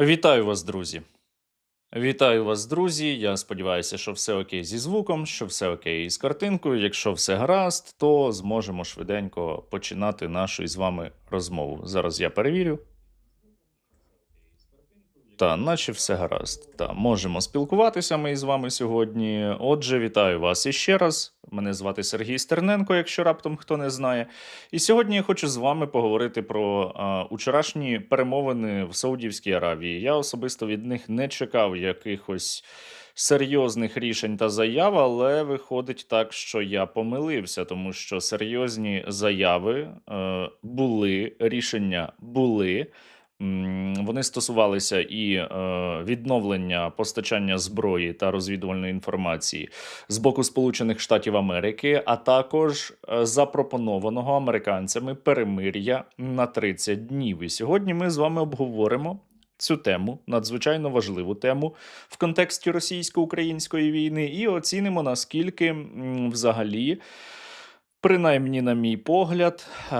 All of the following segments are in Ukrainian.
Вітаю вас, друзі. Вітаю вас, друзі. Я сподіваюся, що все окей зі звуком, що все окей з картинкою. Якщо все гаразд, то зможемо швиденько починати нашу із вами розмову. Зараз я перевірю. Та, наче все гаразд. Та, можемо спілкуватися ми із вами сьогодні. Отже, вітаю вас іще раз. Мене звати Сергій Стерненко, якщо раптом хто не знає. І сьогодні я хочу з вами поговорити про а, учорашні перемовини в Саудівській Аравії. Я особисто від них не чекав якихось серйозних рішень та заяв, але виходить так, що я помилився, тому що серйозні заяви е, були, рішення були. Вони стосувалися і е, відновлення постачання зброї та розвідувальної інформації з боку Сполучених Штатів Америки, а також е, запропонованого американцями перемир'я на 30 днів. І сьогодні ми з вами обговоримо. Цю тему надзвичайно важливу тему в контексті російсько-української війни, і оцінимо наскільки взагалі Принаймні, на мій погляд, е,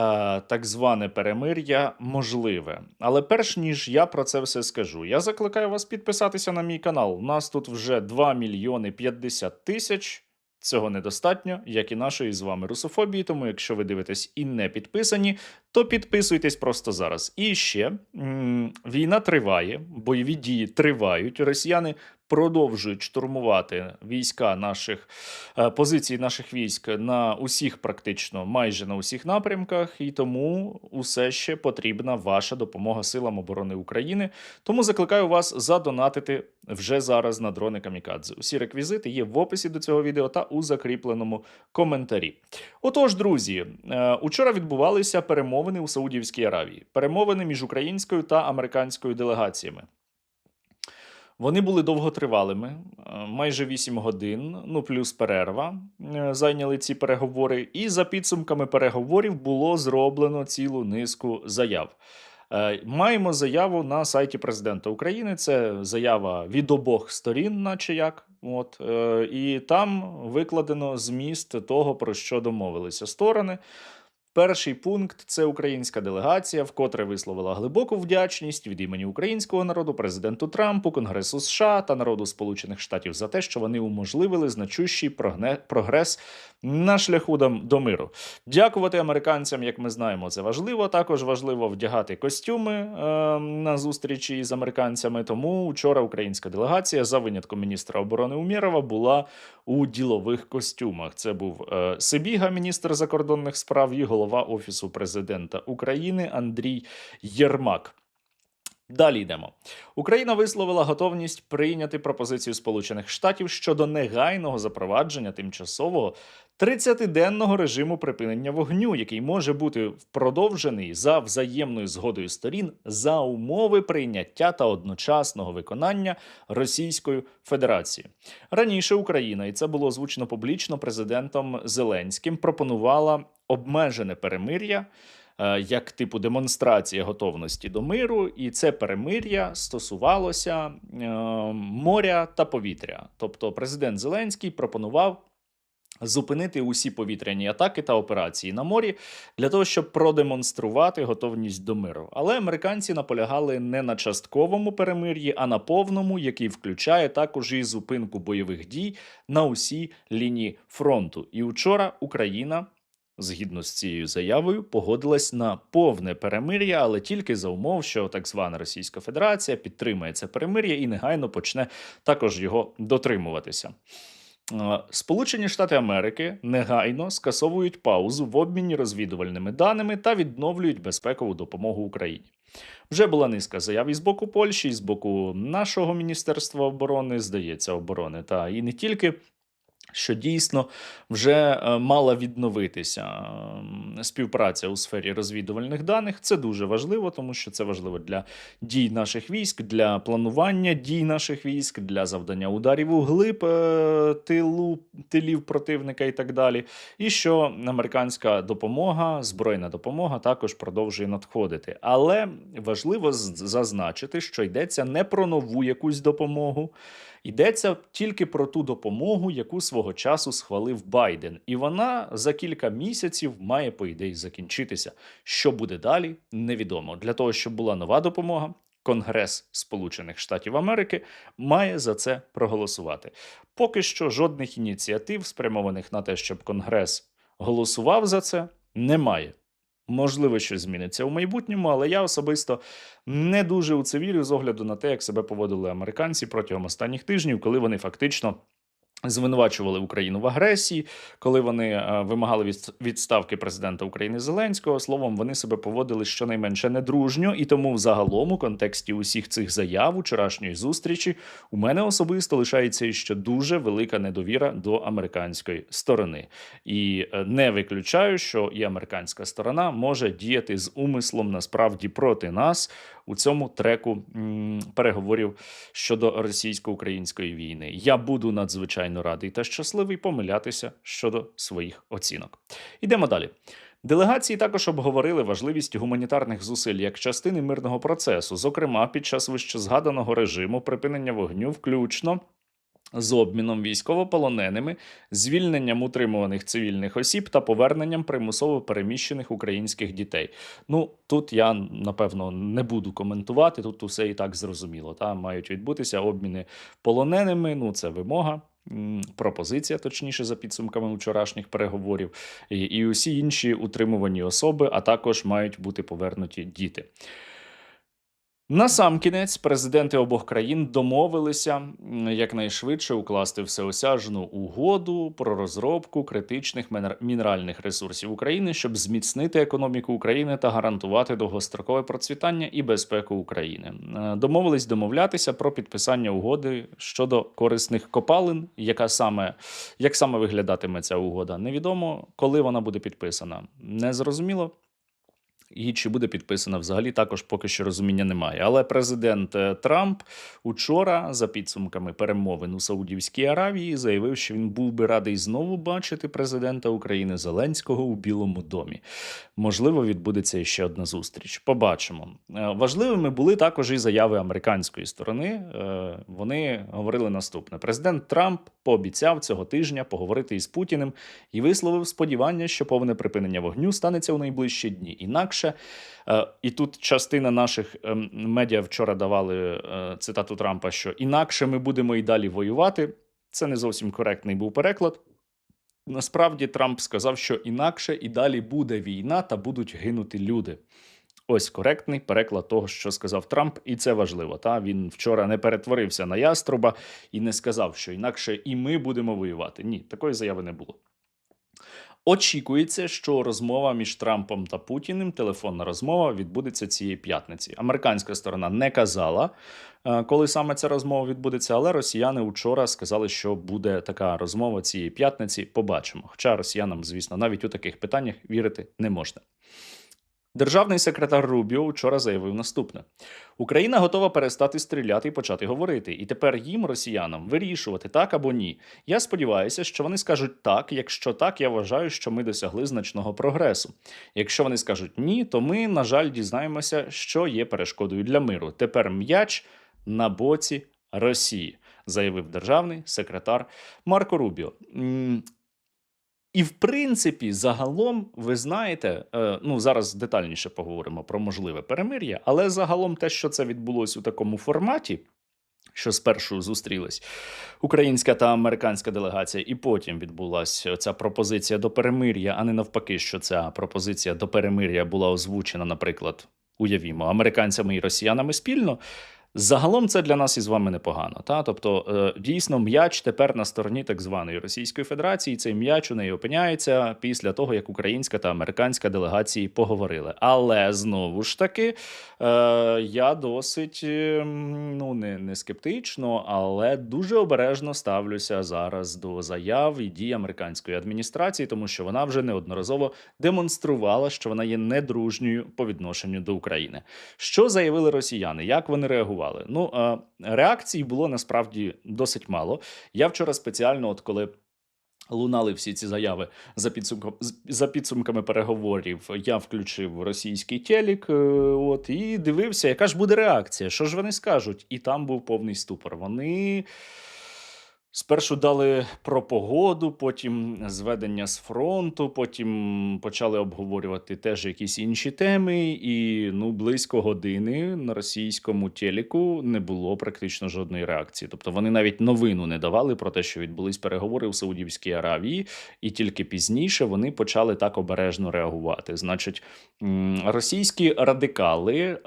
так зване перемир'я можливе. Але перш ніж я про це все скажу, я закликаю вас підписатися на мій канал. У нас тут вже 2 мільйони 50 тисяч. Цього недостатньо, як і нашої з вами русофобії. Тому, якщо ви дивитесь і не підписані, то підписуйтесь просто зараз. І ще війна триває, бойові дії тривають. Росіяни продовжують штурмувати війська наших е, позиції наших військ на усіх, практично майже на усіх напрямках, і тому усе ще потрібна ваша допомога силам оборони України. Тому закликаю вас задонатити вже зараз на дрони Камікадзе. Усі реквізити є в описі до цього відео та у закріпленому коментарі. Отож, друзі, е, учора відбувалися перемовини у Саудівській Аравії, перемовини між українською та американською делегаціями. Вони були довготривалими, е, майже 8 годин, ну плюс перерва. е, Зайняли ці переговори, і за підсумками переговорів було зроблено цілу низку заяв. Е, Маємо заяву на сайті президента України. Це заява від обох сторін, наче як. От, і там викладено зміст того, про що домовилися сторони. Перший пункт це українська делегація, вкотре висловила глибоку вдячність від імені українського народу, президенту Трампу, Конгресу США та народу Сполучених Штатів за те, що вони уможливили значущий прогрес на шляху до миру. Дякувати американцям, як ми знаємо, це важливо. Також важливо вдягати костюми е, на зустрічі з американцями. Тому вчора українська делегація, за винятком міністра оборони Умєрова, була у ділових костюмах. Це був е, Сибіга, міністр закордонних справ, і голова офісу президента України Андрій Єрмак. Далі йдемо. Україна висловила готовність прийняти пропозицію Сполучених Штатів щодо негайного запровадження тимчасового 30-денного режиму припинення вогню, який може бути продовжений за взаємною згодою сторін за умови прийняття та одночасного виконання Російською Федерацією. Раніше Україна, і це було озвучено публічно президентом Зеленським, пропонувала обмежене перемир'я як типу демонстрація готовності до миру, і це перемир'я стосувалося е, моря та повітря. Тобто, президент Зеленський пропонував. Зупинити усі повітряні атаки та операції на морі для того, щоб продемонструвати готовність до миру. Але американці наполягали не на частковому перемир'ї, а на повному, який включає також і зупинку бойових дій на усій лінії фронту. І вчора Україна згідно з цією заявою, погодилась на повне перемир'я, але тільки за умов, що так звана Російська Федерація підтримає це перемир'я і негайно почне також його дотримуватися. Сполучені Штати Америки негайно скасовують паузу в обміні розвідувальними даними та відновлюють безпекову допомогу Україні. Вже була низка заяв і з боку Польщі, і з боку нашого Міністерства оборони, здається, оборони, та і не тільки що дійсно вже е, мала відновитися співпраця у сфері розвідувальних даних. Це дуже важливо, тому що це важливо для дій наших військ, для планування дій наших військ, для завдання ударів у глиб е, тилу, тилів противника і так далі. І що американська допомога, збройна допомога також продовжує надходити. Але важливо зазначити, що йдеться не про нову якусь допомогу. Йдеться тільки про ту допомогу, яку свого часу схвалив Байден, і вона за кілька місяців має, по ідеї, закінчитися. Що буде далі, невідомо. Для того, щоб була нова допомога, Конгрес Сполучених Штатів Америки має за це проголосувати. Поки що жодних ініціатив, спрямованих на те, щоб Конгрес голосував за це, немає. Можливо, щось зміниться у майбутньому, але я особисто не дуже у це вірю з огляду на те, як себе поводили американці протягом останніх тижнів, коли вони фактично. Звинувачували Україну в агресії, коли вони е, вимагали від, відставки президента України Зеленського. Словом, вони себе поводили щонайменше недружньо, і тому, взагалом, у контексті усіх цих заяв, вчорашньої зустрічі, у мене особисто лишається ще дуже велика недовіра до американської сторони. І е, не виключаю, що і американська сторона може діяти з умислом насправді проти нас у цьому треку переговорів щодо російсько-української війни. Я буду надзвичайно радий та щасливий помилятися щодо своїх оцінок. Ідемо далі. Делегації також обговорили важливість гуманітарних зусиль як частини мирного процесу, зокрема під час вищезгаданого режиму припинення вогню, включно з обміном військовополоненими, звільненням утримуваних цивільних осіб та поверненням примусово переміщених українських дітей. Ну тут я напевно не буду коментувати. Тут усе і так зрозуміло. Та мають відбутися обміни полоненими. Ну це вимога. Пропозиція, точніше, за підсумками вчорашніх переговорів, і усі інші утримувані особи, а також мають бути повернуті діти. Насамкінець президенти обох країн домовилися якнайшвидше укласти всеосяжну угоду про розробку критичних мінер- мінеральних ресурсів України, щоб зміцнити економіку України та гарантувати довгострокове процвітання і безпеку України. Е, Домовились домовлятися про підписання угоди щодо корисних копалин. Яка саме як саме виглядатиме ця угода? Невідомо, коли вона буде підписана. Незрозуміло. І чи буде підписана взагалі, також поки що розуміння немає. Але президент е, Трамп учора, за підсумками перемовин у Саудівській Аравії, заявив, що він був би радий знову бачити президента України Зеленського у Білому домі. Можливо, відбудеться ще одна зустріч. Побачимо. Е, Важливими були також і заяви американської сторони. Е, Вони говорили наступне: президент Трамп пообіцяв цього тижня поговорити із Путіним і висловив сподівання, що повне припинення вогню станеться у найближчі дні. Інакше, е, і тут частина наших ем, медіа вчора давали е, цитату Трампа, що інакше ми будемо і далі воювати. Це не зовсім коректний був переклад. Насправді Трамп сказав, що інакше і далі буде війна та будуть гинути люди. Ось коректний переклад того, що сказав Трамп, і це важливо. Та він вчора не перетворився на яструба і не сказав, що інакше і ми будемо воювати. Ні, такої заяви не було. Очікується, що розмова між Трампом та Путіним, телефонна розмова, відбудеться цієї п'ятниці. Американська сторона не казала, е, коли саме ця розмова відбудеться, але росіяни вчора сказали, що буде така розмова цієї п'ятниці. Побачимо. Хоча росіянам, звісно, навіть у таких питаннях вірити не можна. Державний секретар Рубіо вчора заявив наступне: Україна готова перестати стріляти і почати говорити. І тепер їм, росіянам, вирішувати так або ні. Я сподіваюся, що вони скажуть так. Якщо так, я вважаю, що ми досягли значного прогресу. Якщо вони скажуть ні, то ми, на жаль, дізнаємося, що є перешкодою для миру. Тепер м'яч на боці Росії, заявив державний секретар Марко Рубіо. І в принципі, загалом, ви знаєте, е, ну зараз детальніше поговоримо про можливе перемир'я, але загалом те, що це відбулося у такому форматі, що спершу зустрілись українська та американська делегація, і потім відбулася ця пропозиція до перемир'я, а не навпаки, що ця пропозиція до перемир'я була озвучена, наприклад, уявімо, американцями і росіянами спільно. Загалом це для нас із вами непогано. Та? Тобто, е, дійсно, м'яч тепер на стороні так званої Російської Федерації. Цей м'яч у неї опиняється після того, як українська та американська делегації поговорили. Але знову ж таки, е, я досить е, ну не, не скептично, але дуже обережно ставлюся зараз до заяв і дій американської адміністрації, тому що вона вже неодноразово демонструвала, що вона є недружньою по відношенню до України. Що заявили росіяни? Як вони реагували? Ну е, реакцій було насправді досить мало. Я вчора спеціально, от коли. Лунали всі ці заяви за підсумком за підсумками переговорів. Я включив російський телек, е, от і дивився, яка ж буде реакція, що ж вони скажуть. І там був повний ступор. Вони Спершу дали про погоду, потім зведення з фронту, потім почали обговорювати теж якісь інші теми, і ну близько години на російському телеку не було практично жодної реакції. Тобто вони навіть новину не давали про те, що відбулись переговори в Саудівській Аравії, і тільки пізніше вони почали так обережно реагувати. Значить, російські радикали,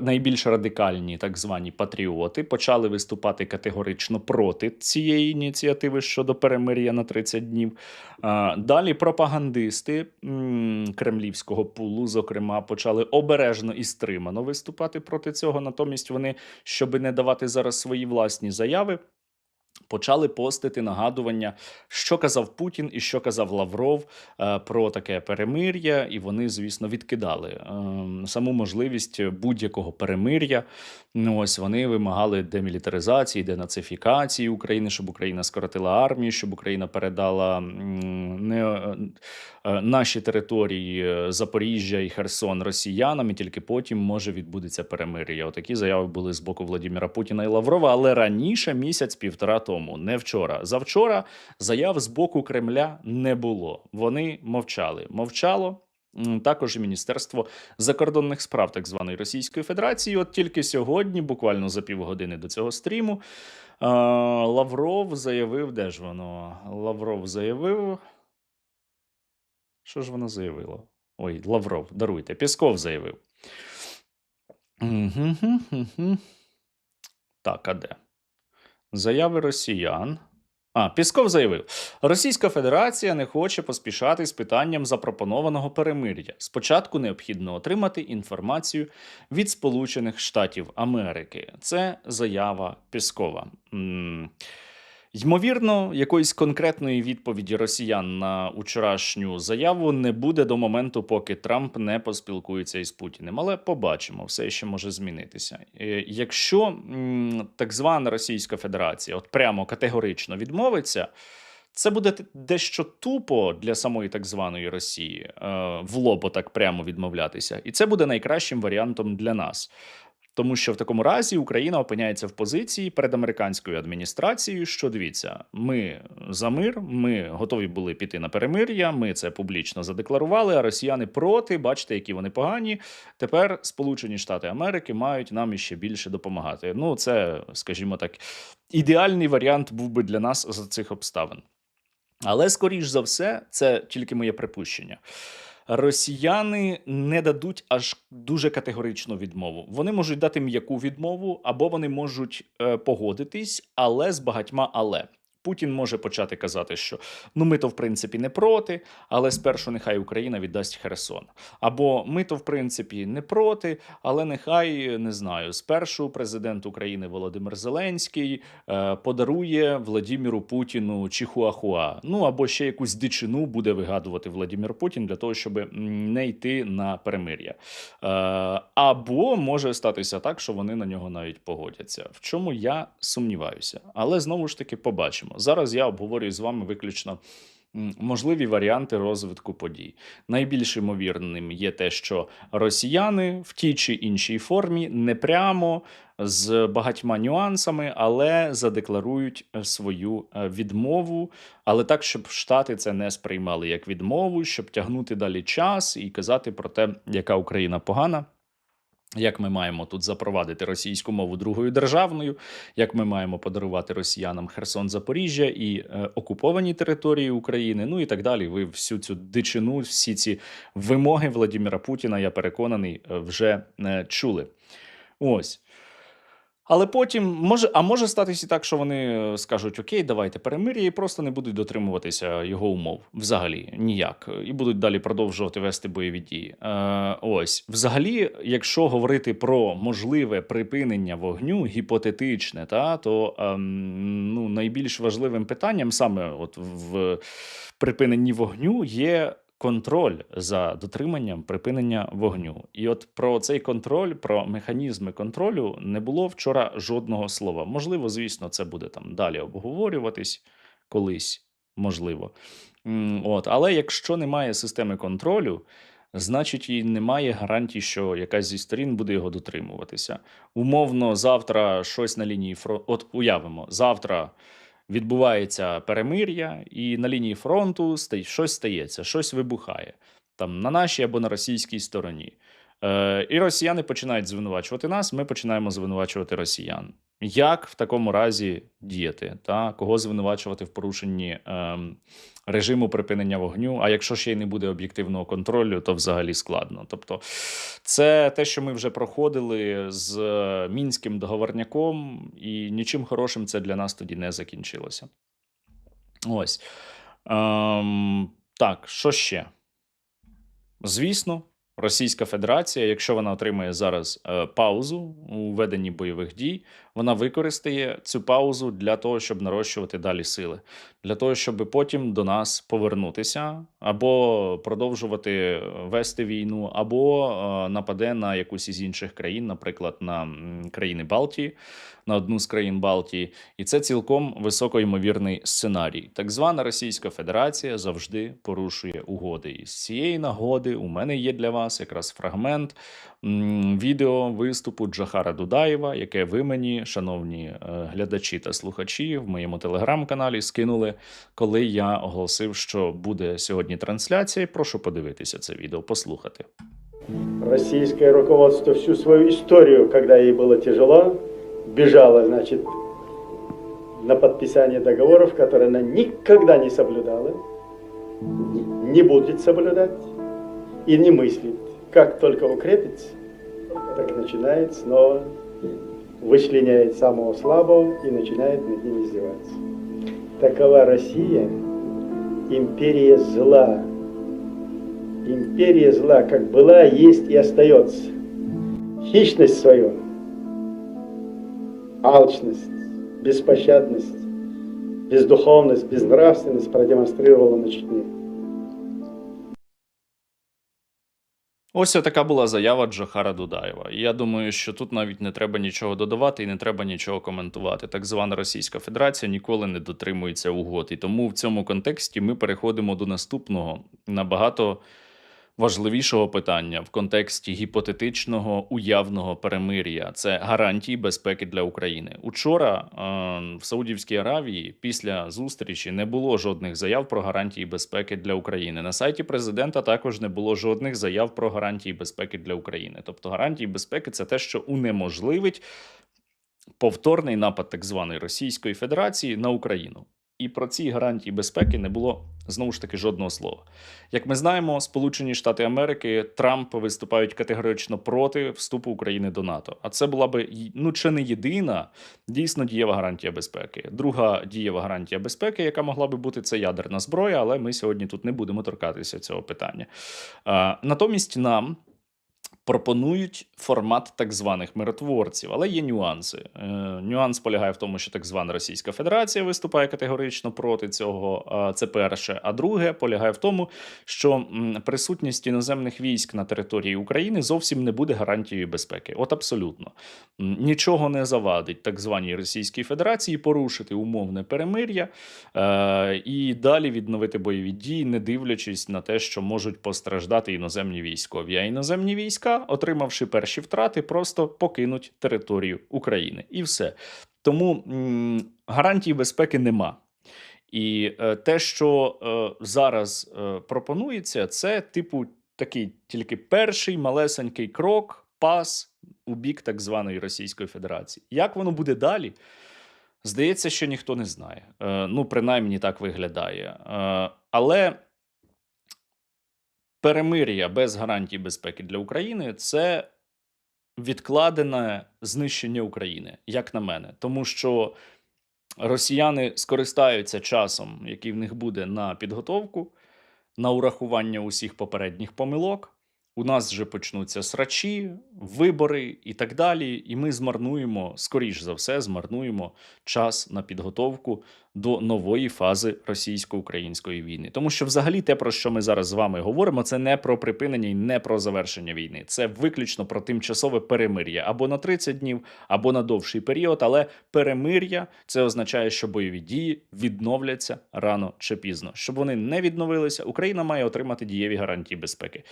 найбільш радикальні так звані патріоти, почали виступати категорично проти цієї ініціативи щодо перемир'я на 30 днів. Далі пропагандисти кремлівського пулу, зокрема, почали обережно і стримано виступати проти цього. Натомість вони, щоби не давати зараз свої власні заяви. Почали постити нагадування, що казав Путін і що казав Лавров е, про таке перемир'я, і вони, звісно, відкидали е, саму можливість будь-якого перемир'я. Ну, ось вони вимагали демілітаризації, денацифікації України, щоб Україна скоротила армію, щоб Україна передала не е, наші території е, Запоріжжя і Херсон росіянам, і тільки потім може відбудеться перемир'я. Отакі заяви були з боку Владимира Путіна і Лаврова, але раніше місяць-півтора тому, не вчора. Завчора заяв з боку Кремля не було. Вони мовчали. Мовчало. Також і Міністерство закордонних справ так званої Російської Федерації. От тільки сьогодні, буквально за півгодини до цього стріму, е, Лавров заявив, де ж воно? Лавров заявив. Що ж воно заявило? Ой, Лавров, даруйте, Пісков заявив. Так, а де? Заяви росіян. А, Пісков заявив: Російська Федерація не хоче поспішати з питанням запропонованого перемир'я. Спочатку необхідно отримати інформацію від Сполучених Штатів Америки. Це заява Піскова. М, Ймовірно, якоїсь конкретної відповіді росіян на вчорашню заяву не буде до моменту, поки Трамп не поспілкується із Путіним. Але побачимо, все ще може змінитися. Е, Якщо так звана Російська Федерація от прямо категорично відмовиться. Це буде дещо тупо для самої так званої Росії е, в лобо так прямо відмовлятися, і це буде найкращим варіантом для нас. Тому що в такому разі Україна опиняється в позиції перед американською адміністрацією, що дивіться, ми за мир, ми готові були піти на перемир'я. Ми це публічно задекларували. А росіяни проти, бачите, які вони погані. Тепер Сполучені Штати Америки мають нам іще більше допомагати. Ну, це, скажімо так, ідеальний варіант був би для нас за цих обставин. Але скоріш за все, це тільки моє припущення. Росіяни не дадуть аж дуже категоричну відмову. Вони можуть дати м'яку відмову, або вони можуть е, погодитись, але з багатьма але. Путін може почати казати, що ну ми то в принципі не проти, але спершу нехай Україна віддасть Херсон. Або ми то в принципі не проти, але нехай не знаю. Спершу президент України Володимир Зеленський е, подарує Владіміру Путіну Чихуахуа. Ну або ще якусь дичину буде вигадувати Владимир Путін для того, щоб не йти на перемир'я. Е, або може статися так, що вони на нього навіть погодяться. В чому я сумніваюся, але знову ж таки побачимо. Зараз я обговорюю з вами виключно. Можливі варіанти розвитку подій. Найбільш ймовірним є те, що росіяни в тій чи іншій формі не прямо з багатьма нюансами, але задекларують е, свою е, відмову, але так, щоб Штати це не сприймали як відмову, щоб тягнути далі час і казати про те, яка Україна погана. Як ми маємо тут запровадити російську мову другою державною, як ми маємо подарувати росіянам Херсон, Запоріжжя і е, окуповані території України, ну і так далі. Ви всю цю дичину, всі ці вимоги Владимира Путіна, я переконаний, е, вже е, чули. Ось. Але потім може, а може статися і так, що вони е, скажуть: Окей, давайте перемир'я, і просто не будуть дотримуватися його умов взагалі ніяк, і будуть далі продовжувати вести бойові дії. Е, ось, взагалі, якщо говорити про можливе припинення вогню, гіпотетичне, та то ем, ну, найбільш важливим питанням саме от в припиненні вогню є контроль за дотриманням припинення вогню. І от про цей контроль, про механізми контролю не було вчора жодного слова. Можливо, звісно, це буде там далі обговорюватись колись, можливо. От, але якщо немає системи контролю, значить і немає гарантій, що якась зі сторін буде його дотримуватися. Умовно, завтра щось на лінії фронту. От уявимо, завтра відбувається перемир'я, і на лінії фронту щось стається, щось вибухає там на нашій або на російській стороні. Е, і росіяни починають звинувачувати нас, ми починаємо звинувачувати росіян. Як в такому разі діяти? Та? Кого звинувачувати в порушенні ем, режиму припинення вогню? А якщо ще й не буде об'єктивного контролю, то взагалі складно. Тобто, це те, що ми вже проходили з е, мінським договорняком, і нічим хорошим це для нас тоді не закінчилося. Ось. Ем, так, що ще? Звісно, Російська Федерація, якщо вона отримає зараз е, паузу у веденні бойових дій, вона використає цю паузу для того, щоб нарощувати далі сили, для того, щоб потім до нас повернутися, або продовжувати вести війну, або е, нападе на якусь із інших країн, наприклад, на країни Балтії, на одну з країн Балтії, і це цілком високоймовірний сценарій. Так звана Російська Федерація завжди порушує угоди. І з цієї нагоди у мене є для вас якраз фрагмент відео виступу Джахара Дудаєва, яке ви мені, шановні е, глядачі та слухачі, в моєму телеграм-каналі скинули, коли я оголосив, що буде сьогодні трансляція. Прошу подивитися це відео, послухати. Российское руководство всю свою историю, когда ей было тяжело, бежало, значит, на подписание договоров, которые она никогда не соблюдала, не будет соблюдать и не мыслит. Как только укрепится, так начинает снова вычленяет самого слабого и начинает над ним издеваться. Такова Россия, империя зла, Империя зла как была, есть и остается. Хищность свою, алчность, беспощадность, бездуховность, безнравственность продемонстрировала на Чечне. Ось така була заява Джохара Дудаєва. Я думаю, що тут навіть не треба нічого додавати і не треба нічого коментувати. Так звана Російська Федерація ніколи не дотримується угод. І тому в цьому контексті ми переходимо до наступного набагато важливішого питання в контексті гіпотетичного уявного перемир'я. Це гарантії безпеки для України. Учора е, в Саудівській Аравії після зустрічі не було жодних заяв про гарантії безпеки для України. На сайті президента також не було жодних заяв про гарантії безпеки для України. Тобто гарантії безпеки це те, що унеможливить повторний напад так званої Російської Федерації на Україну. І про ці гарантії безпеки не було знову ж таки жодного слова. Як ми знаємо, Сполучені Штати Америки Трамп виступають категорично проти вступу України до НАТО. А це була би ну чи не єдина дійсно дієва гарантія безпеки. Друга дієва гарантія безпеки, яка могла би бути, це ядерна зброя, але ми сьогодні тут не будемо торкатися цього питання. А, натомість нам пропонують формат так званих миротворців, але є нюанси. Е, нюанс полягає в тому, що так звана Російська Федерація виступає категорично проти цього. Це перше. А друге полягає в тому, що присутність іноземних військ на території України зовсім не буде гарантією безпеки. От абсолютно нічого не завадить так званій Російській Федерації порушити умовне перемир'я е, і далі відновити бойові дії, не дивлячись на те, що можуть постраждати іноземні військові. А іноземні війська, отримавши перші втрати, просто покинуть територію України. І все. Тому гарантій безпеки нема. І е, те, що е, зараз е, пропонується, це типу такий тільки перший малесенький крок, пас у бік так званої Російської Федерації. Як воно буде далі? Здається, що ніхто не знає. Ну, принаймні так виглядає. Але перемир'я без гарантій безпеки для України це відкладене знищення України, як на мене. Тому що росіяни скористаються часом, який в них буде на підготовку, на урахування усіх попередніх помилок. У нас вже почнуться срачі, вибори і так далі. І ми змарнуємо, скоріш за все, змарнуємо час на підготовку до нової фази російсько-української війни. Тому що, взагалі, те, про що ми зараз з вами говоримо, це не про припинення і не про завершення війни. Це виключно про тимчасове перемир'я або на 30 днів, або на довший період. Але перемир'я це означає, що бойові дії відновляться рано чи пізно. Щоб вони не відновилися, Україна має отримати дієві гарантії безпеки.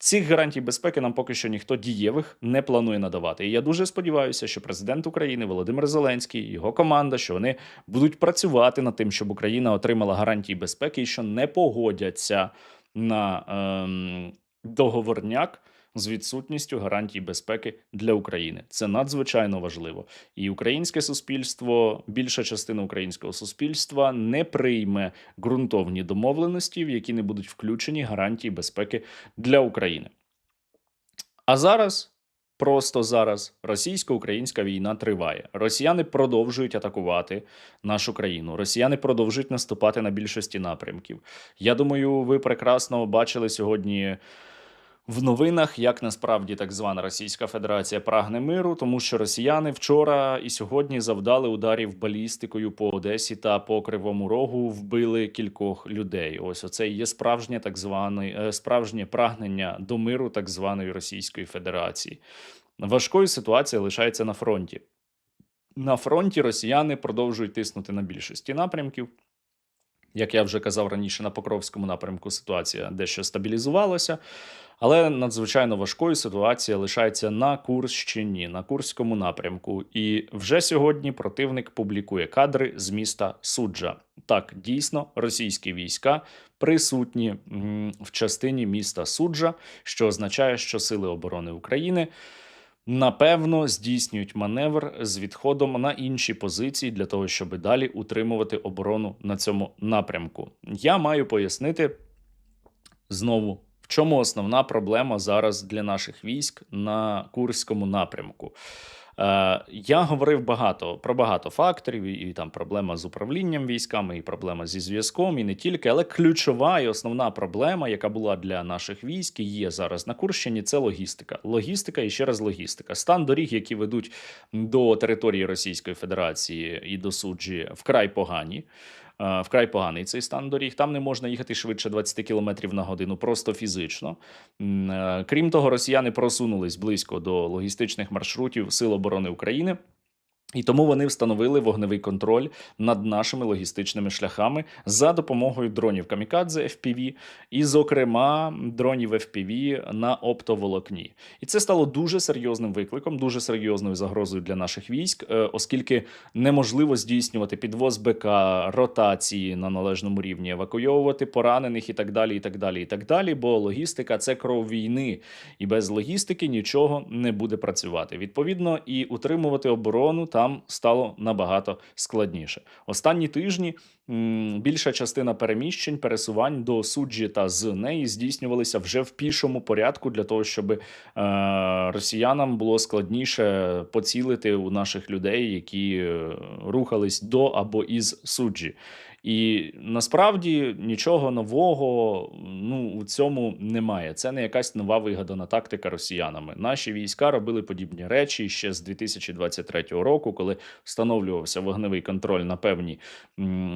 Цих гарантій безпеки нам поки що ніхто дієвих не планує надавати. І я дуже сподіваюся, що президент України Володимир Зеленський, його команда, що вони будуть працювати над тим, щоб Україна отримала гарантії безпеки і що не погодяться на ем, договорняк з відсутністю гарантій безпеки для України. Це надзвичайно важливо. І українське суспільство, більша частина українського суспільства не прийме ґрунтовні домовленості, в які не будуть включені гарантії безпеки для України. А зараз. Просто зараз російсько-українська війна триває. Росіяни продовжують атакувати нашу країну. Росіяни продовжують наступати на більшості напрямків. Я думаю, ви прекрасно бачили сьогодні в новинах, як насправді так звана Російська Федерація прагне миру, тому що росіяни вчора і сьогодні завдали ударів балістикою по Одесі та по Кривому Рогу, вбили кількох людей. Ось оце і є справжнє так зване е, справжнє прагнення до миру так званої Російської Федерації. Важкою ситуація лишається на фронті. На фронті росіяни продовжують тиснути на більшості напрямків. Як я вже казав раніше, на Покровському напрямку ситуація дещо стабілізувалася, але надзвичайно важкою ситуація лишається на Курщині, на Курському напрямку. І вже сьогодні противник публікує кадри з міста Суджа. Так, дійсно, російські війська присутні в частині міста Суджа, що означає, що Сили оборони України напевно здійснюють маневр з відходом на інші позиції для того, щоб далі утримувати оборону на цьому напрямку. Я маю пояснити знову. Чому основна проблема зараз для наших військ на Курському напрямку? Е, я говорив багато про багато факторів, і там проблема з управлінням військами, і проблема зі зв'язком, і не тільки, але ключова і основна проблема, яка була для наших військ, і є зараз на Курщині, це логістика. Логістика і ще раз логістика. Стан доріг, які ведуть до території Російської Федерації і до суджі, вкрай погані. Е, Вкрай поганий цей стан доріг. Там не можна їхати швидше 20 км на годину, просто фізично. Е, Крім того, росіяни просунулись близько до логістичних маршрутів Сил оборони України. І тому вони встановили вогневий контроль над нашими логістичними шляхами за допомогою дронів Камікадзе FPV і, зокрема, дронів FPV на оптоволокні. І це стало дуже серйозним викликом, дуже серйозною загрозою для наших військ, е, оскільки неможливо здійснювати підвоз БК, ротації на належному рівні, евакуйовувати поранених і так далі. І так далі, і так далі. Бо логістика це кров війни, і без логістики нічого не буде працювати. Відповідно, і утримувати оборону там стало набагато складніше. Останні тижні більша частина переміщень, пересувань до суджі та з неї здійснювалися вже в пішому порядку для того, щоб е, росіянам було складніше поцілити у наших людей, які е, рухались до або із суджі. І насправді нічого нового ну у цьому немає. Це не якась нова вигадана тактика росіянами. Наші війська робили подібні речі ще з 2023 року, коли встановлювався вогневий контроль на певні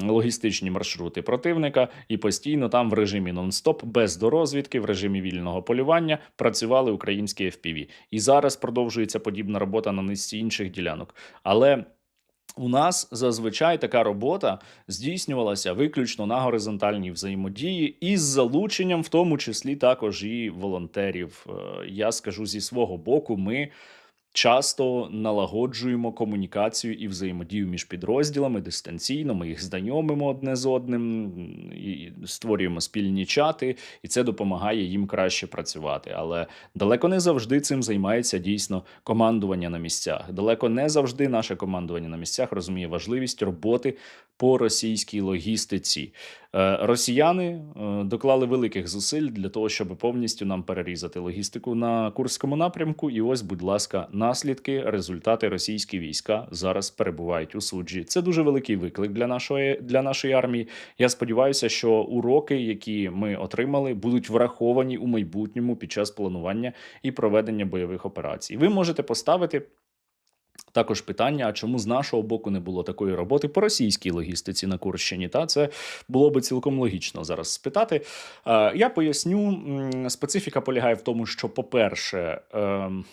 логістичні маршрути противника, і постійно там в режимі нон-стоп, без дорозвідки, в режимі вільного полювання працювали українські FPV. І зараз продовжується подібна робота на низці інших ділянок. Але у нас зазвичай така робота здійснювалася виключно на горизонтальній взаємодії із залученням, в тому числі також і волонтерів. Е, Я скажу зі свого боку, ми. Часто налагоджуємо комунікацію і взаємодію між підрозділами дистанційно. Ми їх знайомимо одне з одним і створюємо спільні чати, і це допомагає їм краще працювати. Але далеко не завжди цим займається дійсно командування на місцях. Далеко не завжди наше командування на місцях розуміє важливість роботи по російській логістиці. Е, Росіяни е, доклали великих зусиль для того, щоб повністю нам перерізати логістику на Курському напрямку. І ось, будь ласка, наслідки, результати російські війська зараз перебувають у суджі. Це дуже великий виклик для нашої для нашої армії. Я сподіваюся, що уроки, які ми отримали, будуть враховані у майбутньому під час планування і проведення бойових операцій. Ви можете поставити. Також питання: а чому з нашого боку не було такої роботи по російській логістиці на Курщині? Та це було би цілком логічно зараз спитати. Е, Я поясню, специфіка полягає в тому, що, по-перше, ем,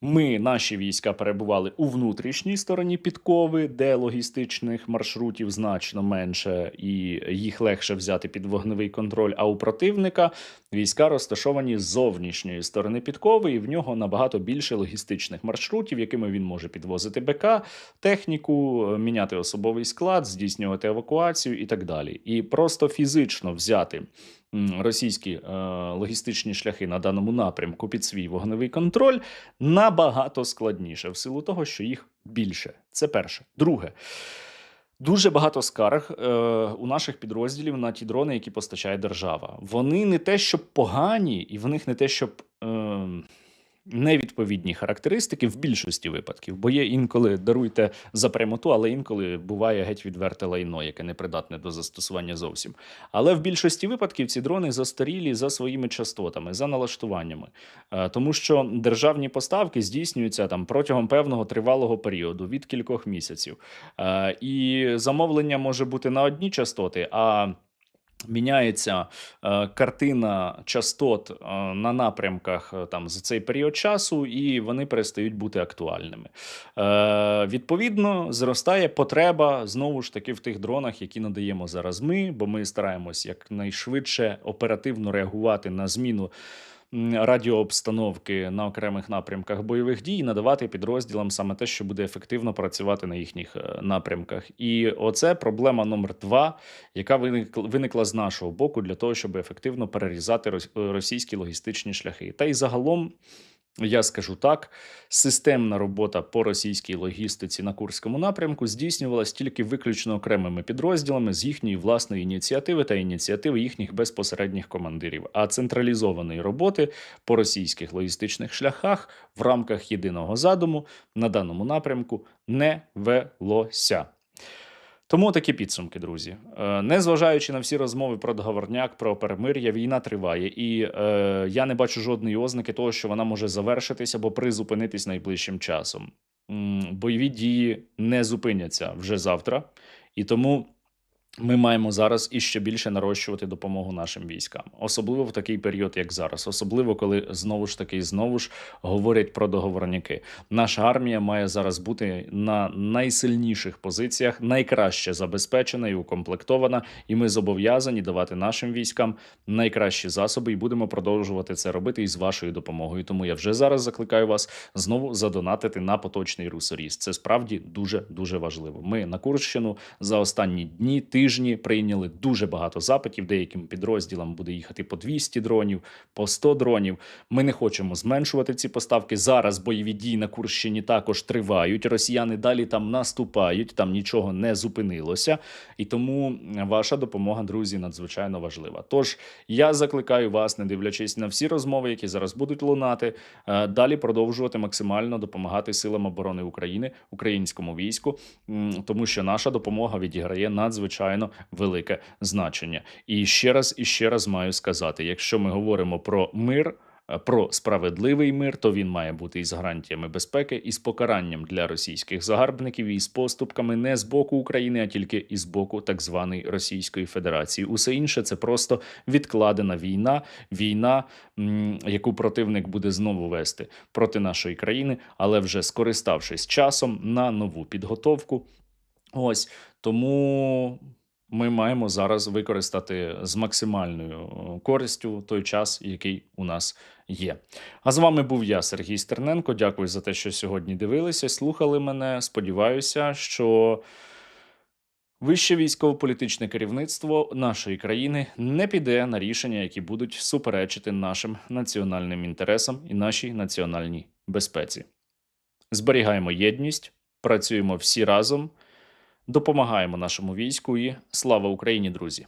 Ми, наші війська, перебували у внутрішній стороні підкови, де логістичних маршрутів значно менше, і їх легше взяти під вогневий контроль. А у противника війська розташовані з зовнішньої сторони підкови, і в нього набагато більше логістичних маршрутів, якими він може підвозити БК, техніку, міняти особовий склад, здійснювати евакуацію і так далі. І просто фізично взяти російські е, логістичні шляхи на даному напрямку під свій вогневий контроль набагато складніше, в силу того, що їх більше. Це перше. Друге. Дуже багато скарг е, у наших підрозділів на ті дрони, які постачає держава. Вони не те, щоб погані, і в них не те, щоб е, невідповідні характеристики в більшості випадків. Бо є інколи даруйте за прямоту, але інколи буває геть відверте лайно, яке не придатне до застосування зовсім. Але в більшості випадків ці дрони застарілі за своїми частотами, за налаштуваннями, Е, тому що державні поставки здійснюються там протягом певного тривалого періоду від кількох місяців. Е, І замовлення може бути на одні частоти, а міняється е, картина частот е, на напрямках е, там за цей період часу, і вони перестають бути актуальними. Е, відповідно, зростає потреба знову ж таки в тих дронах, які надаємо зараз ми, бо ми стараємось якнайшвидше оперативно реагувати на зміну. Радіообстановки на окремих напрямках бойових дій і надавати підрозділам саме те, що буде ефективно працювати на їхніх е, напрямках. І оце проблема номер два, яка виникла, з нашого боку для того, щоб ефективно перерізати рос- російські логістичні шляхи. Та й загалом. Я скажу так: системна робота по російській логістиці на Курському напрямку здійснювалась тільки виключно окремими підрозділами з їхньої власної ініціативи та ініціативи їхніх безпосередніх командирів. А централізованої роботи по російських логістичних шляхах в рамках єдиного задуму на даному напрямку не велося. Тому такі підсумки, друзі. Е, Незважаючи на всі розмови про договорняк, про перемир'я, війна триває, і е, я не бачу жодної ознаки того, що вона може завершитись або призупинитись найближчим часом. Бойові дії не зупиняться вже завтра, і тому ми маємо зараз іще більше нарощувати допомогу нашим військам, особливо в такий період, як зараз, особливо коли знову ж таки знову ж говорять про договорняки. Наша армія має зараз бути на найсильніших позиціях, найкраще забезпечена і укомплектована, і ми зобов'язані давати нашим військам найкращі засоби, і будемо продовжувати це робити із вашою допомогою. Тому я вже зараз закликаю вас знову задонатити на поточний русоріз. Це справді дуже дуже важливо. Ми на Курщину за останні дні, тижні прийняли дуже багато запитів. Деяким підрозділам буде їхати по 200 дронів, по 100 дронів. Ми не хочемо зменшувати ці поставки. Зараз бойові дії на Курщині також тривають. Росіяни далі там наступають, там нічого не зупинилося. І тому ваша допомога, друзі, надзвичайно важлива. Тож я закликаю вас, не дивлячись на всі розмови, які зараз будуть лунати, е, далі продовжувати максимально допомагати силам оборони України, українському війську, тому що наша допомога відіграє надзвичайно велике значення. І ще раз і ще раз маю сказати: якщо ми говоримо про мир. е, Про справедливий мир, то він має бути із гарантіями безпеки, і з покаранням для російських загарбників, і з поступками не з боку України, а тільки із боку так званої Російської Федерації. Усе інше це просто відкладена війна, війна, яку противник буде знову вести проти нашої країни, але вже скориставшись часом на нову підготовку. Ось тому ми маємо зараз використати з максимальною е, користю той час, який у нас є. А з вами був я, Сергій Стерненко. Дякую за те, що сьогодні дивилися, слухали мене. Сподіваюся, що. Вище військово-політичне керівництво нашої країни не піде на рішення, які будуть суперечити нашим національним інтересам і нашій національній безпеці. Зберігаємо єдність, працюємо всі разом, допомагаємо нашому війську і слава Україні, друзі!